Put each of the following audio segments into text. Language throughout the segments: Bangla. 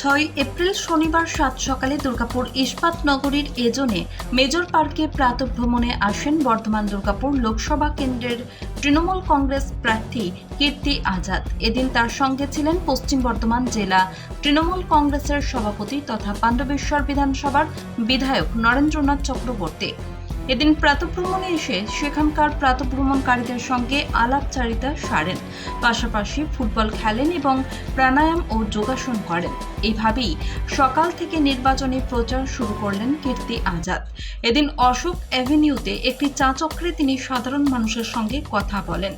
ছয় এপ্রিল শনিবার সাত সকালে দুর্গাপুর ইস্পাত নগরীর এজনে মেজর পার্কে প্রাতভ্রমণে আসেন বর্ধমান দুর্গাপুর লোকসভা কেন্দ্রের তৃণমূল কংগ্রেস প্রার্থী কীর্তি আজাদ। এদিন তার সঙ্গে ছিলেন পশ্চিম বর্ধমান জেলা তৃণমূল কংগ্রেসের সভাপতি তথা পাণ্ডবেশ্বর বিধানসভার বিধায়ক নরেন্দ্রনাথ চক্রবর্তী। এদিন প্রাতভ্রমণে এসে সেখানকার প্রাতভ্রমণকারীদের সঙ্গে আলাপচারিতা সারেন। পাশাপাশি ফুটবল খেলেন এবং প্রাণায়াম ও যোগাসন করেন। এইভাবেই সকাল থেকে নির্বাচনী প্রচার শুরু করলেন কীর্তি আজাদ। এদিন অশোক অ্যাভিনিউতে একটি চাচক্রে তিনি সাধারণ মানুষের সঙ্গে কথা বলেন।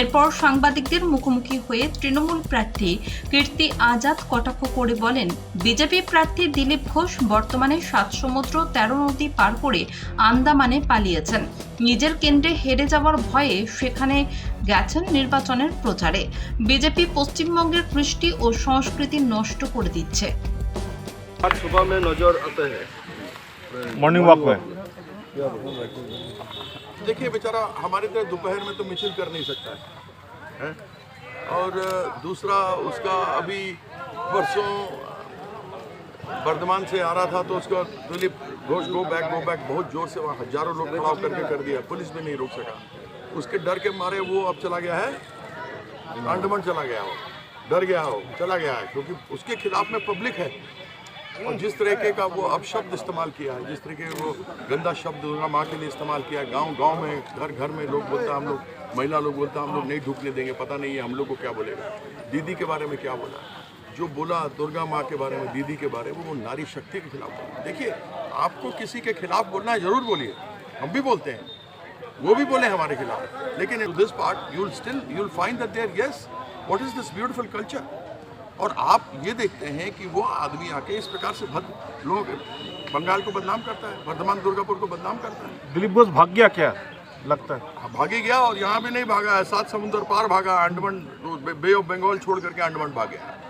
এরপর সাংবাদিকদের মুখোমুখি হয়ে তৃণমূল প্রার্থী কীর্তি আজাদ কটাক্ষ করে বলেন বিজেপি প্রার্থী দিলীপ ঘোষ বর্তমানে সাত সমুদ্র তেরো নদী পার করে আন্দামানে পালিয়েছেন। নিজের কেন্দ্রে হেরে যাওয়ার ভয়ে সেখানে গেছেন নির্বাচনের প্রচারে। বিজেপি পশ্চিমবঙ্গের কৃষ্টি ও সংস্কৃতি নষ্ট করে দিচ্ছে। মর্নিং ওয়াক देखिए बेचारा हमारे तरह दोपहर में तो मिছিল कर नहीं सकता है, हैं? और दूसरा उसका अभी परसों वर्धमान से आ रहा था तो उसका Dilip Ghosh go back go back बहुत ज़ोर से वहाँ हज़ारों लोग खड़ा करके कर दिया। पुलिस भी नहीं रोक सका। उसके डर के मारे वो अब चला गया है। अंडमान चला गया हो। डर गया हो चला गया है क्योंकि उसके खिलाफ में पब्लिक है। और जिस तरीके का वो अपशब्द इस्तेमाल किया है, जिस तरीके वो गंदा शब्द दुर्गा माँ के लिए इस्तेमाल किया है, गाँव गाँव में, घर घर में लोग बोलते हैं, हम लोग, महिला लोग बोलते हैं, हम लोग नहीं ढुकने देंगे, पता नहीं है हम लोग को क्या बोलेगा। दीदी के बारे में क्या बोला? जो बोला दुर्गा माँ के बारे में, दीदी के बारे में, वो नारी शक्ति के खिलाफ बोला। देखिए, आपको किसी के खिलाफ बोलना है, ज़रूर बोलिए। हम भी बोलते हैं। वो भी बोले हमारे खिलाफ। लेकिन this part you still you find that there yes what is this beautiful culture और आप ये देखते हैं कि वो आदमी आके इस प्रकार से भद लोग बंगाल को बदनाम करता है वर्धमान दुर्गापुर को बदनाम करता है। दिलीप घोष भाग गया क्या लगता है? भागी भागे गया और यहाँ भी नहीं भागा है सात समुद्र पार भागा अंडमान बे ऑफ़ बंगाल छोड़ करके अंडमान भाग गया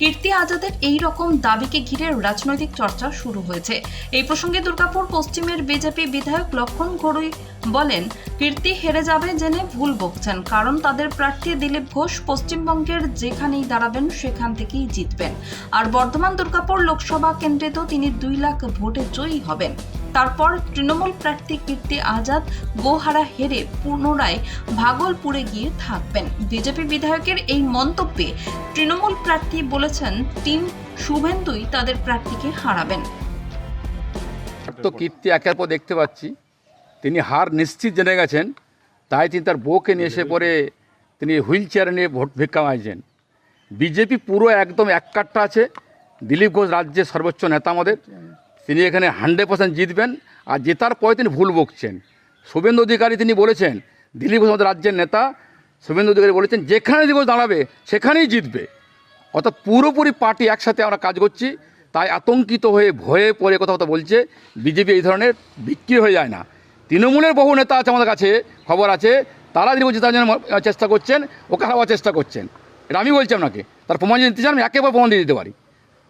কীর্তি আজাদের এই রকম দাবিকে ঘিরে রাজনৈতিক চর্চা শুরু হয়েছে। এই প্রসঙ্গে দুর্গাপুর পশ্চিমের বিজেপি বিধায়ক লক্ষণ ঘড়ুই বলেন, কীর্তি হেরে যাবে জেনে ভুল বকছেন, কারণ তাদের প্রার্থী দিলীপ ঘোষ পশ্চিমবঙ্গের যেখানেই দাঁড়াবেন সেখান থেকেই জিতবেন। আর বর্ধমান দুর্গাপুর লোকসভা কেন্দ্রে তো তিনি দুই লাখ ভোটে জয়ী হবেন। তারপর তৃণমূল প্রার্থী কীর্তি আজাদ গোহারা হেরে পুনরায় ভাগলপুরে গিয়ে থাকবেন। বিজেপি বিধায়কের এই মন্তব্যে তৃণমূল প্রার্থী বলেছেন, টিম শুভেন্দুই তাদের প্রার্থীকে হারাবেন। তো কীর্তি একের পর দেখতে পাচ্ছি, তিনি হার নিশ্চিত জেনে গেছেন, তাই তিনি তার বউকে নিয়ে এসে পরে তিনি হুইল চেয়ারে নিয়ে ভোট ভিক্ষা মাইছেন। বিজেপি পুরো একদম এক আছে, দিলীপ ঘোষ রাজ্যের সর্বোচ্চ নেতা আমাদের। তিনি এখানে হান্ড্রেড পার্সেন্ট জিতবেন আর জেতার পরে তিনি ভুল বকছেন। শুভেন্দু অধিকারী তিনি বলেছেন দিলীপ ঘোষ রাজ্যের নেতা, শুভেন্দু অধিকারী বলেছেন, যেখানে দিলীপ ঘোষ দাঁড়াবে সেখানেই জিতবে। অর্থাৎ পুরোপুরি পার্টি একসাথে আমরা কাজ করছি, তাই আতঙ্কিত হয়ে ভয়ে পড়ে কথা কথা বলছে, বিজেপি এই ধরনের বিক্রি হয়ে যায় না। তৃণমূলের বহু নেতা আছে আমাদের কাছে, খবর আছে, তারা যদি বলছে তার জন্য চেষ্টা করছেন, ওকে হারাবার চেষ্টা করছেন। এটা আমি বলছি আপনাকে, তার প্রমাণ যদি দিতে চান, আমি একেবারে প্রমাণ দিয়ে দিতে পারি।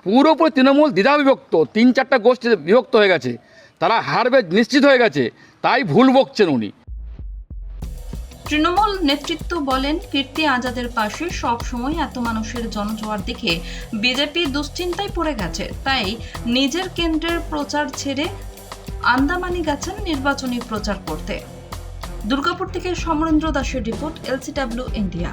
পুরোপুরি তৃণমূল দ্বিধা বিভক্ত, তিন চারটা গোষ্ঠী বিভক্ত হয়ে গেছে, তারা হারবে নিশ্চিত হয়ে গেছে, তাই ভুল বকছেন উনি। তৃণমূল নেতৃত্ব বলেন, কীর্তি আজাদের পাশে সব সময় এত মানুষের জনজোয়ার দেখে বিজেপি দুশ্চিন্তায় পড়ে গেছে। তাই নিজের কেন্দ্রের প্রচার ছেড়ে আন্দামানি গেছেন নির্বাচনী প্রচার করতে। দুর্গাপুর থেকে সমরেন্দ্র দাসের রিপোর্ট, এলসিডাব্লিউ, ইন্ডিয়া।